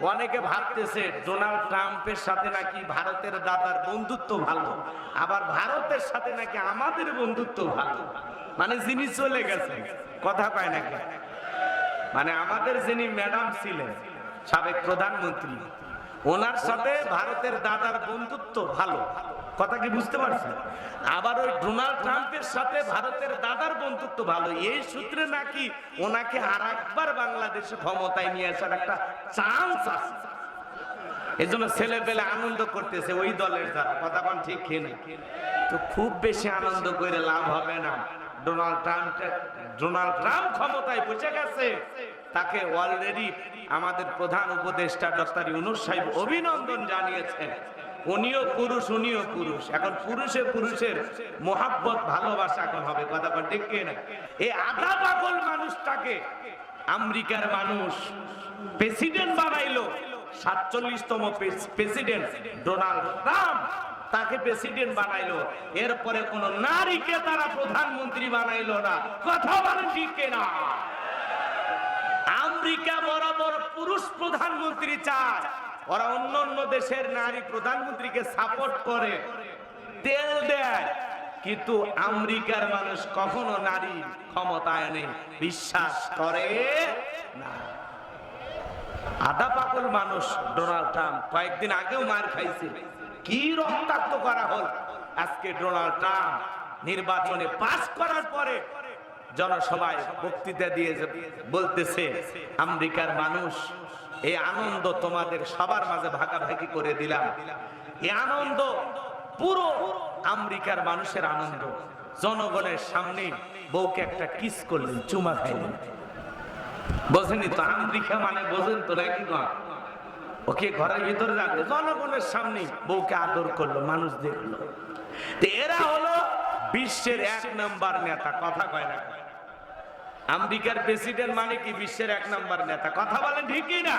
অনেকে ভাবতেছে ডোনাল্ড ট্রাম্পের সাথে নাকি ভারতের দাদার বন্ধুত্ব ভালো, আবার ভারতের সাথে নাকি আমাদের বন্ধুত্ব ভালো। মানে যিনি চলে গেছে কথা কয় নাকি? মানে আমাদের যিনি ম্যাডাম ছিলেন, সাবেক প্রধানমন্ত্রী, ওনার সাথে ভারতের দাদার বন্ধুত্ব ভালো। কথা কি বুঝতে পারছেন? আবার ওই ডোনাল্ড ট্রাম্পের সাথে ভারতের দাদার বন্ধুত্ব ভালো। এই সূত্রে নাকি ওনাকে আর একবার বাংলাদেশে ক্ষমতায় নিয়ে আসার একটা চান্স আছে। এই জন্য ছেলে পেলে আনন্দ করতেছে ওই দলের দ্বারা কথা কোন ঠিক কিনা তো খুব বেশি আনন্দ করে লাভ হবে না। ডোনাল্ড ট্রাম্প ডোনাল্ড ট্রাম্প ক্ষমতায় বসে গেছে। তাকে অলরেডি আমাদের প্রধান উপদেষ্টা ডক্টর ইউনুস সাহেব অভিনন্দন জানিয়েছেন। উনিও পুরুষ উনিও পুরুষ। এখন পুরুষে পুরুষের মোহাব্বত, ভালোবাসা এখন হবে, কথা কোন ঠিক কিনা? এই আধা পাগল মানুষটাকে আমেরিকার মানুষ প্রেসিডেন্ট বানাইলো, সাতচল্লিশতম প্রেসিডেন্ট ডোনাল্ড ট্রাম্প তাকে প্রেসিডেন্ট বানাইলো। এরপরে কোন নারীকে তারা প্রধানমন্ত্রী বানাইলো না। কথা বলেন ঠিক না আমেরিকা বরাবর পুরুষ প্রধানমন্ত্রী চায় ওরা অন্য অন্য দেশের নারী প্রধানমন্ত্রীকে সাপোর্ট করে। তেল দেয়, কিন্তু আমেরিকার মানুষ কখনো নারী ক্ষমতায় নেই। বিশ্বাস করে না। আধা পাগল মানুষ ডোনাল্ড ট্রাম্প কয়েকদিন আগেও মার খাইছে। কি রক্তাক্ত করা হল? আজকে ডোনাল্ড ট্রাম্প নির্বাচনে পাস করার পরে জনসভায় বক্তৃতা দিয়ে বলতেছে, আমেরিকার মানুষ এই আনন্দ তোমাদের সবার মাঝে ভাগাভাগি করে দিলাম। এই আনন্দ পুরো আমেরিকার মানুষের আনন্দ। জনগণের সামনে বউকে একটা কিস করলেন, চুমা খাইলেন। বোঝেনি তো, আমেরিকা মানে বোঝেন তো নাকি ওকে ঘরের ভিতরে রাখবে জনগণের সামনে বউকে আদর করল, মানুষ দেখল। এরা হলো বিশ্বের এক নাম্বার নেতা, কথা কয় না। আমেরিকার প্রেসিডেন্ট মানে কি? বিশ্বের এক নাম্বার নেতা। কথা বলেন ঠিকই না?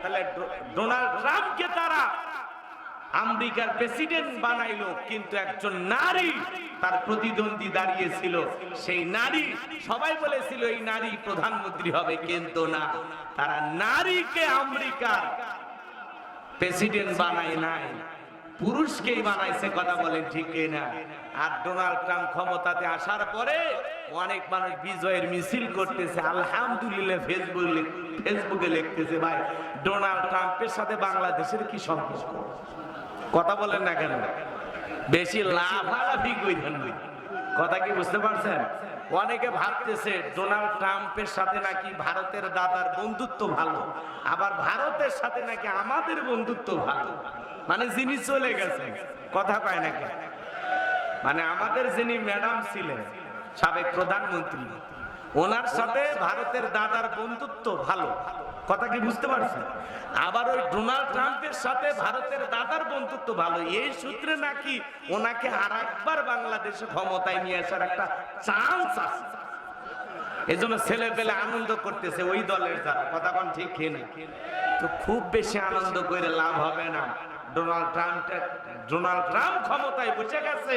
তাহলে ডোনাল্ড ট্রাম্পকে তারা আমেরিকার প্রেসিডেন্ট বানাইলো, কিন্তু একজন নারী তার প্রতিদ্বন্দ্বী দাঁড়িয়েছিল। সেই নারী, সবাই বলেছিল, এই নারী প্রধানমন্ত্রী হবে। কিন্তু না, তারা নারীকে আমেরিকার প্রেসিডেন্ট বানায় নাই। পুরুষকেই বানাইছে, কথা বলেন ঠিক না? আর ডোনাল্ড ট্রাম্প ক্ষমতাতে আসার পরে অনেক মানুষ বিজয়ের মিছিল করতেছে আলহামদুলিল্লাহ ফেসবুকে ফেসবুকে লিখতেছে ভাই ডোনাল্ড ট্রাম্পের সাথে বাংলাদেশের কি সম্পর্ক? কথা বলেন না কেন? বেশি লাভালাভি কইলেন কথা কি বুঝতে পারছেন? অনেকে ভাবতেছে ডোনাল্ড ট্রাম্পের সাথে নাকি ভারতের দাদার বন্ধুত্ব ভালো আবার ভারতের সাথে নাকি আমাদের বন্ধুত্ব ভালো। মানে যিনি চলে গেছে কথা কয় নাকি মানে আমাদের যিনি ম্যাডাম ছিলেন সাবেক প্রধানমন্ত্রী। ওনার সাথে ভারতের দাদার বন্ধুত্ব ভালো। কথা কি বুঝতে পারছেন? আবার ওই ডোনাল্ড ট্রাম্পের সাথে ভারতের দাদার বন্ধুত্ব ভালো। এই সূত্রে নাকি ওনাকে আর একবার বাংলাদেশে ক্ষমতায় নিয়ে আসার একটা চান্স আছে। এই জন্য ছেলে পেলে আনন্দ করতেছে ওই দলের দ্বারা কথা কোন ঠিক কিনা তো খুব বেশি আনন্দ করে লাভ হবে না। ডোনাল্ড ট্রাম্প ডোনাল্ড ট্রাম্প ক্ষমতায় বসে গেছে।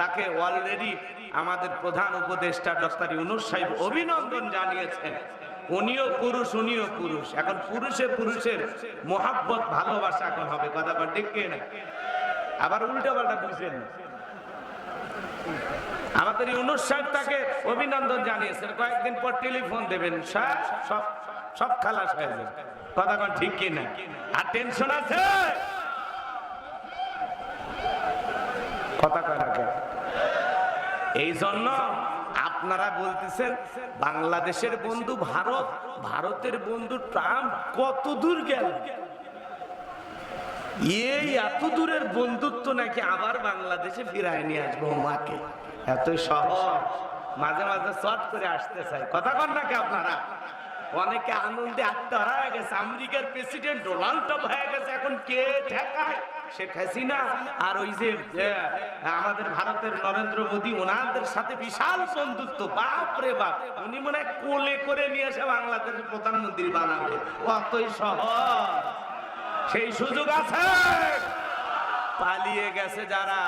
তাকে অলরেডি আমাদের প্রধান উপদেষ্টা ডক্টর ইউনুস সাহেব অভিনন্দন জানিয়েছেন। উনিও পুরুষ উনিও পুরুষ। এখন পুরুষে পুরুষের মোহাব্বত, ভালোবাসা এখন হবে। কথা কোন ঠিক কিনা? আবার উল্টো পাল্টা বুঝছেন আমাদের সাহেব তাকে অভিনন্দন জানিয়েছেন। কয়েকদিন পর টেলিফোন দেবেন। স্যার সব সব খালাস হয়ে যাবে। কথা কোন ঠিক কি না আর টেনশন আছে? কথা কয় না। কেন? এই জন্য আপনারা বলতেছেন, বাংলাদেশের বন্ধু ভারত, ভারতের বন্ধু ট্রাম্প কত দূর গেল? এই এত দূরের বন্ধুত্ব নাকি আবার বাংলাদেশে ফিরায় নিয়ে আসব মাকে এত সহজ। মাঝে মাঝে শর্ট করে আসতে চাই। কথা কন নাকি আপনারা? অনেকে আনন্দে আত্মহারা হয়ে গেছে। আমেরিকার প্রেসিডেন্ট ডোনাল্ড ট্রাম্প হয়ে গেছে। এখন কে ঠেকায়? শেখ হাসিনা আর ওই যে আমাদের ভারতের নরেন্দ্র মোদী, ওনাদের সাথে বিশাল বন্ধুত্ব। বাপ রে বাপ, উনি মনে হয় কোলে করে নিয়ে এসে বাংলাদেশের প্রধানমন্ত্রী বানাবে। অতই সহজ। সেই সুযোগ আছে। পালিয়ে গেছে যারা,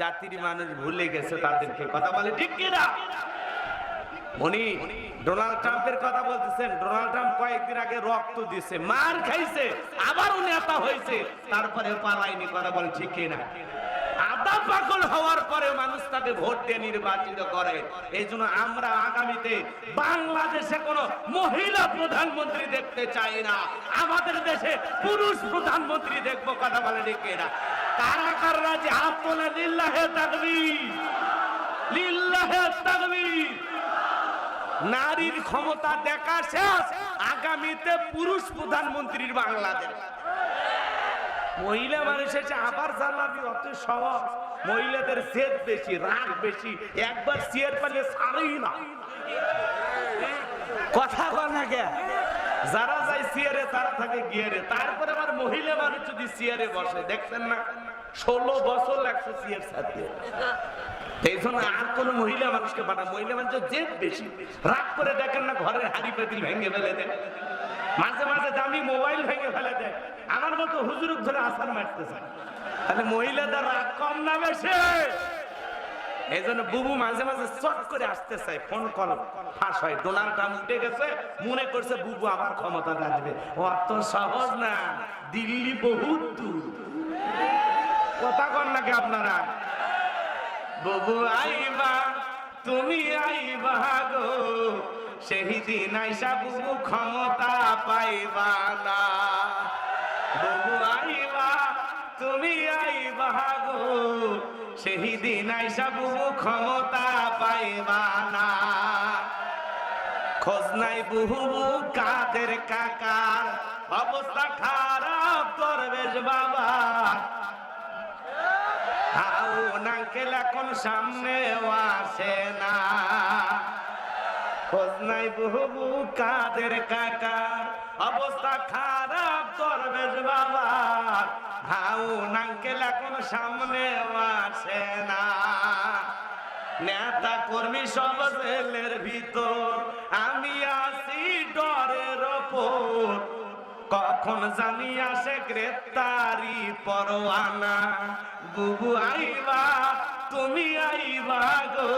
জাতির মানুষ ভুলে গেছে তাদেরকে। কথা বলে ঠিক কিনা? উনি ডোনাল্ড ট্রাম্পের কথা বলতেছেন। ডোনাল্ড ট্রাম্প কয়েকদিন আগে রক্ত দিছে, মার খাইছে, আবারও নেতা হয়েছে। তারপরে পালাইনি কথা বলে ঠিক আদা পাগল হওয়ার পরে মানুষ তাকে ভোট দিয়ে নির্বাচিত করে। এই জন্য আমরা আগামীতে বাংলাদেশে কোন মহিলা প্রধানমন্ত্রী দেখতে চাই না। আমাদের দেশে পুরুষ প্রধানমন্ত্রী দেখব, কথা বলে ঠিক কিনা? কারা কারা যে হাত তোলে লিল্লাহে লিল্লাহে নারীর ক্ষমতা দেখা শেষ। আগামীতে পুরুষ প্রধানমন্ত্রীর বাংলাদেশ। মহিলা মানুষের যে আবার জ্বালাবি অত সহজ। মহিলাদের সেদ বেশি, রাগ বেশি। একবার সিয়ার পালে সারেই না। কথা না কে? যারা যায় সিয়ারে, তারা থাকে গিয়ারে। তারপরে আবার মহিলা মানুষ যদি সিয়ারে বসে, দেখছেন না? ষোলো বছর লাগছে সিয়ার সাথে এই জন্য আর কোন মহিলা মানুষকে পাঠা মহিলা মানুষের জেদ বেশি, রাগ করে দেখেন না, ঘরের হাড়ি পাতিল ভেঙে ফেলে দেয়। মাঝে মাঝে দামি মোবাইল ভেঙে ফেলে দেয়। আমার মতো হুজুরুক ধরে আসার মারতেছে তাহলে মহিলাদের রাগ কম না বেশি? এই জন্য বুবু মাঝে মাঝে চট করে আসতে চায় ফোন কল ফাঁস হয়। ডোনাল্ড ট্রাম্প উঠে গেছে, মনে করছে বুবু আবার ক্ষমতা আসবে অত সহজ না, দিল্লি বহুত দূর। কথা কন নাকি আপনারা? বুবু আইবা, তুমি আইবা গো, সেই দিন আইসা বুবু ক্ষমতা পাইবা না। বুবু আইবা, তুমি আইবা গো, সেই দিন আইসা বুবু ক্ষমতা পাইবা না। খোঁজ নাই বুবু কাদের কাকার, অবস্থা খারাপ করবেশ বাবা। নাঙ্কেল এখন সামনে আসে না। খোঁজ নাই বহু কাদের কাকার। অবস্থা খারাপ করবেশ বাবা হাউ নাঙ্কেল এখন সামনে আসে না। নেতা কর্মী সব জেলের ভিতর। আমি আসি ডরের ওপর। কখন জানি আসে গ্রেপ্তারি পরোয়ানা। বুবু আইবা, তুমি আইবা গো।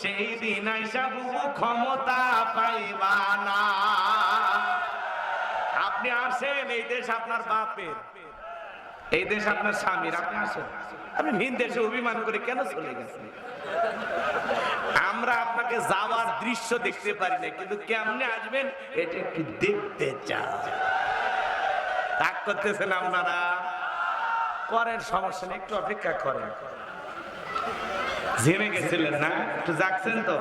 সেই দিন আইসা বুবু ক্ষমতা পাইবা না। আপনি আসেন, এই দেশ আপনার বাপের। এই দেশ আপনার স্বামীর, আপনি আসেন। আপনি ভিন দেশে অভিমান করে কেন চলে গেছেন? আমরা আপনাকে যাওয়ার দৃশ্য দেখতে পারি না কিন্তু কেমনে আসবেন, এটা একটু দেখতে চাই। রাগ করতেছেন আপনারা? করেন সমস্যা নেই একটু অপেক্ষা করেন। ঝেমে গেছিলেন না? একটু যাচ্ছেন তো?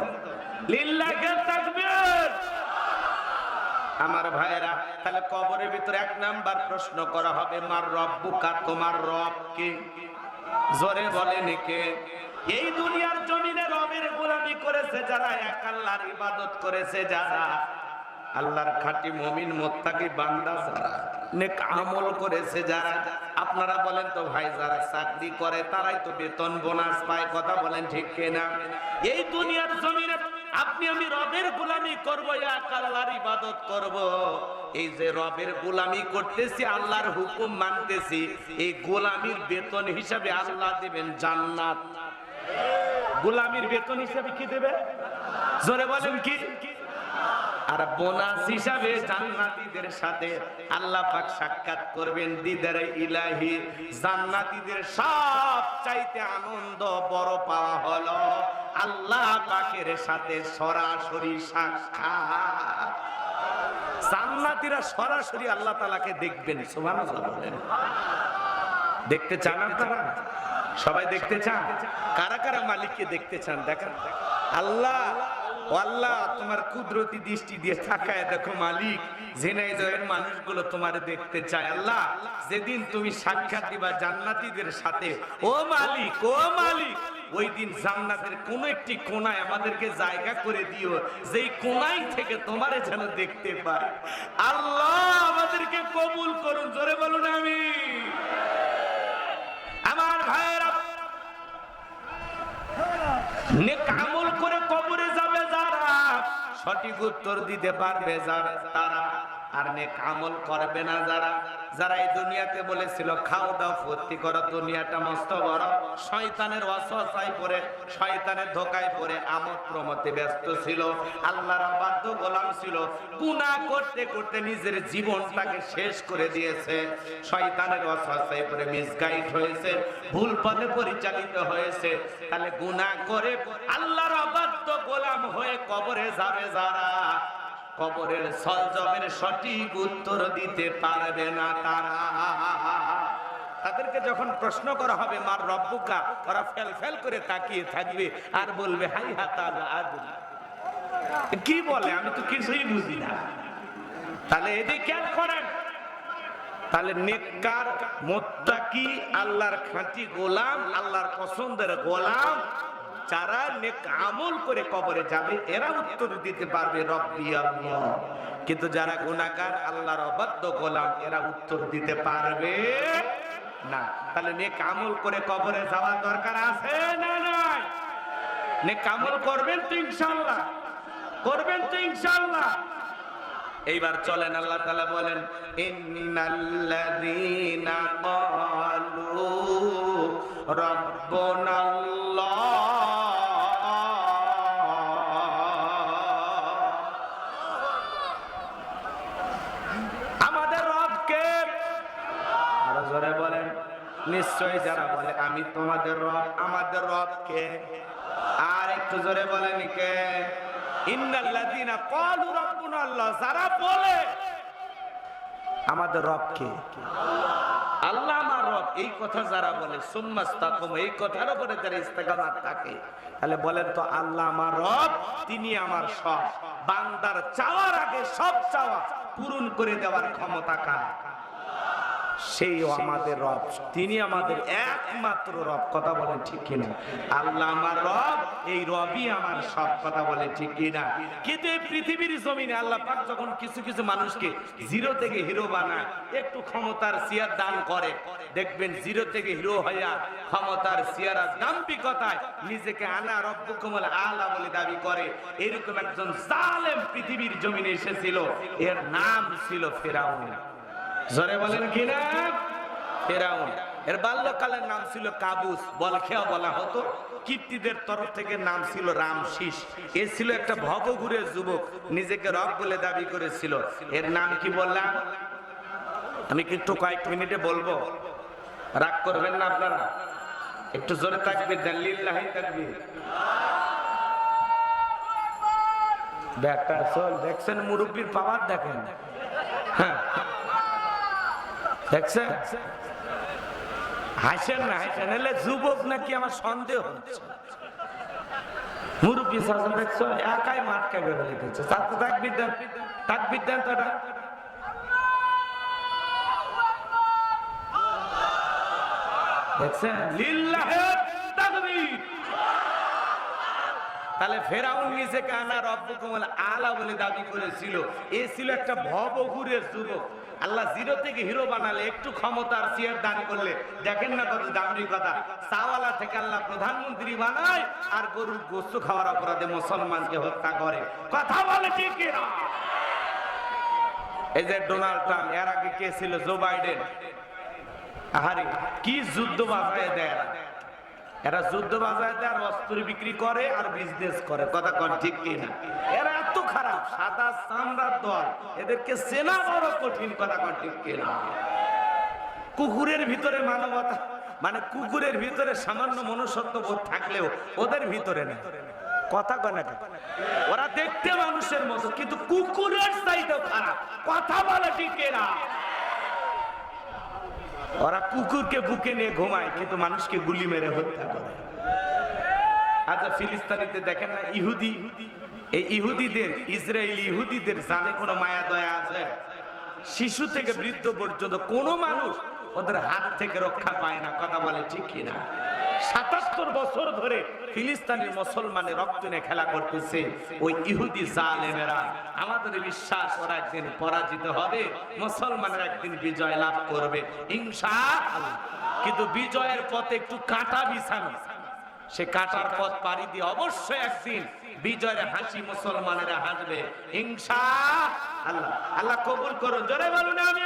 আমার ভাইয়েরা, তাহলে কবরের ভিতরে এক নাম্বার প্রশ্ন করা হবে, মার রব্বুকা, তোমার রব কে? জোরে বলেন কে এই দুনিয়ার জমিনে রবের গোলামি করেছে যারা, এক আল্লাহর ইবাদত করেছে যারা। আল্লাহর খাঁটি মমিন মোত্তাকি বান্দা যারা, নেক আমল করেছে যারা, আপনারা বলেন তো ভাই যারা চাকরি করে, তারাই তো বেতন বোনাস পায়, কথা বলেন ঠিক কিনা? এই দুনিয়ার জমিনে আপনি আমি রবের গোলামি করব, এক আল্লাহর ইবাদত করব। এই যে রবের গোলামি করতেছি, আল্লাহর হুকুম মানতেছি, এই গোলামির বেতন হিসাবে আল্লাহ দিবেন জান্নাত। গোলামির বেতন হিসাবে কি দেবে? জোরে বলেন কি? আর বোনাস হিসাবে জান্নাতীদের সাথে আল্লাহ পাক সাক্ষাৎ করবেন দিদারে ইলাহি। জান্নাতীদের সব চাইতে আনন্দ বড় পাওয়া হলো আল্লাহ পাকের সাথে সরাসরি সাক্ষাৎ। জান্নাতীরা সরাসরি আল্লাহ তাআলাকে দেখবেন, সুবহানাল্লাহ বলেন। দেখতে চান আপনারা? সবাই দেখতে চান? কারা কারা মালিককে দেখতে চান? দেখেন। আল্লাহ আল্লাহ, তোমার কুদরতি দৃষ্টি দিয়ে থাকায় দেখো মালিক মানুষগুলো দেখতে চায়। আল্লাহ, যেদিন তুমি সাক্ষাৎ দিবা সাথে, ও মালিক ও মালিক, ওই দিন জান্নাতের কোন একটি কোনায় আমাদেরকে জায়গা করে দিও, যেই কোনায় থেকে তোমারে যেন দেখতে পাই আল্লাহ, আমাদেরকে কবুল করুন, জোরে বলুন আমি আমার ভাইয়েরা নেক সঠিক উত্তর দিতে পারবে যারা, তারা আর নেক আমল করবে না যারা। যারা এই দুনিয়াতে বলেছিল, খাও দাও, ফুর্তি করো, দুনিয়াটা মস্ত বড়। শয়তানের ওয়াসওয়াসায় পড়ে শয়তানের ধোকায় পড়ে আমোদ প্রমোদে ব্যস্ত ছিল। আল্লাহর বাধ্য গোলাম ছিল। গুনাহ করতে করতে নিজের জীবনটাকে শেষ করে দিয়েছে। শয়তানের ওয়াসওয়াসায় পড়ে মিসগাইড হয়েছে, ভুল পথে পরিচালিত হয়েছে। তাহলে গুনাহ করে আল্লাহর হয়ে কবরে যাবে যারা, কবরের সলজমের সঠিক উত্তর দিতে পারবে না তারা। তাদেরকে যখন প্রশ্ন করা হবে, মার রব্বুকা? ওরা ফেল ফেল করে তাকিয়ে থাকবে আর বলবে, হাই হাতা আদুল। কি বলে? আমি তো কিছুই বুঝি না। তাহলে এদিকে খেয়াল করেন। তাহলে নেককার, মোত্তাকি, আল্লাহর খাঁটি গোলাম, আল্লাহর পছন্দের গোলাম যারা নেক আমল করে কবরে যাবে, এরা উত্তর দিতে পারবে, রব্বি আল্লাহ। কিন্তু যারা গুনাহগার, আল্লাহর অবাধ্য গোলাম, এরা উত্তর দিতে পারবে না। তাহলে নেক আমল করে কবরে যাওয়ার দরকার আছে না নাই? নেক আমল করবেন তো ইনশাআল্লাহ। করবেন তো ইনশাআল্লাহ। এইবার চলেন, আল্লাহ তাআলা বলেন, ইন্নাল্লাযীনা ক্বালু রাব্বুনাল্লাহ নিশ্চয়ই যারা বলে, আমি তোমাদের রব, আমাদের রবকে। আর একটু জোরে বলেন কে? বলে রব, এই কথা যারা বলে এই কথার বলেন তো, আল্লাহ রব, তিনি আমার সব। বান্দার চাওয়ার আগে সব চাওয়া পূরণ করে দেওয়ার ক্ষমতা কার? সেই আমাদের রব। তিনি আমাদের একমাত্র রব, কথা বলেন ঠিক কিনা? আল্লাহ আমার রব, এই রবই আমার সব কথা বলে ঠিক কিনা? কিন্তু পৃথিবীর জমিনে আল্লাহ পাক যখন কিছু কিছু মানুষকে জিরো থেকে হিরো বানায়, একটু ক্ষমতার সিয়ার দান করে, দেখবেন জিরো থেকে হিরো হইয়া ক্ষমতার সিয়ারা দাম্পিকতায় নিজেকে আনা রব্বুকুমল আলা বলে দাবি করে। এরকম একজন জালেম পৃথিবীর জমিনে এসেছিল, এর নাম ছিল ফেরাউন। জোরে বলেন কি না? ফেরাউন। এর বাল্যকালের নাম ছিল কাবুস। বলখেয়া বলা হতো। কীর্তিদের তরফ থেকে নাম ছিল রামশিস। এ ছিল একটা ভবঘুরের যুবক। নিজেকে রব বলে দাবি করেছিল। এর নাম কি বললাম? আমি কিন্তু কয়েক মিনিটে বলব? রাগ করবেন না আপনারা? একটু জোরে থাকবে লিল্লাহি তাকবীর। ব্যাটা চল, দেখছেন মুরব্বীর পাওয়ার দেখেন। হ্যাঁ দেখছেন হাসেন না, হাসেন। যুবক নাকি আমার সন্দেহ হচ্ছে। মুরব্বী শাসন দেখছ? একাই মাঠকে বেরো লিখেছে দেন তো দেখছেন? তাকবীর। তাহলে ফেরাউন নিজেকে আনা রব্বুকুমল আলা বলে দাবি করেছিল। এ ছিল একটা ভবঘুরের যুবক। আল্লাহ জিরো থেকে হিরো বানালে, একটু ক্ষমতার সিয়ার দান করলে। দেখেন না কত দামি কথা। সাওয়ালা থেকে আল্লাহ প্রধানমন্ত্রী বানায়, আর গরুর গোস্ত খাওয়ার অপরাধে মুসলমানকে হত্যা করে। কথা বলে ঠিক? এই যে ডোনাল্ড ট্রাম্প, এর আগে কে ছিল? Joe Biden. আহারে, কি যুদ্ধ বাজায় দেয় এরা? যুদ্ধ বাজায় দেয় আর অস্ত্র বিক্রি করে আর বিজনেস করে। কথা কন ঠিক কিনা এরা খারাপ, সাদা চামড়ার দল এদেরকে চেনা বড় কঠিন কথা কন, ঠিক কুকুরের ভিতরে মানবতা মানে কুকুরের ভিতরে সামান্য মনুষ্যত্ব বোধ থাকলেও ওদের ভিতরে নেই। কথা কনে? ওরা দেখতে মানুষের মতো, কিন্তু কুকুরের চাইতেও খারাপ। কথা বলে, ঠিক কিনা? ওরা কুকুরকে বুকে নিয়ে ঘুমায়, কিন্তু মানুষকে গুলি মেরে হত্যা করে। আচ্ছা ফিলিস্তানিতে দেখেন না, ইহুদি এই ইহুদিদের, ইসরায়েলি ইহুদিদের জানে কোনো মায়া, দয়া আছে? শিশু থেকে বৃদ্ধ পর্যন্ত কোনো মানুষ ওদের হাত থেকে রক্ষা পায় না, কথা বলে ঠিক কিনা? সাতাত্তর বছর ধরে ফিলিস্তিনের মুসলমানের রক্ত নিয়ে খেলা করতেছে ওই ইহুদি জালেমেরা। আমাদের বিশ্বাস, ওরা একদিন পরাজিত হবে, মুসলমানের একদিন বিজয় লাভ করবে, ইনশাআল্লাহ। কিন্তু বিজয়ের পথে একটু কাটা বিছানো, সে কাটার পথ পাড়ি দিয়ে অবশ্যই একদিন বিজয়ের হাসি মুসলমানেরা হাসবে। ইনশা আল্লাহ আল্লাহ কবুল করুন। জোরে বলুন আমি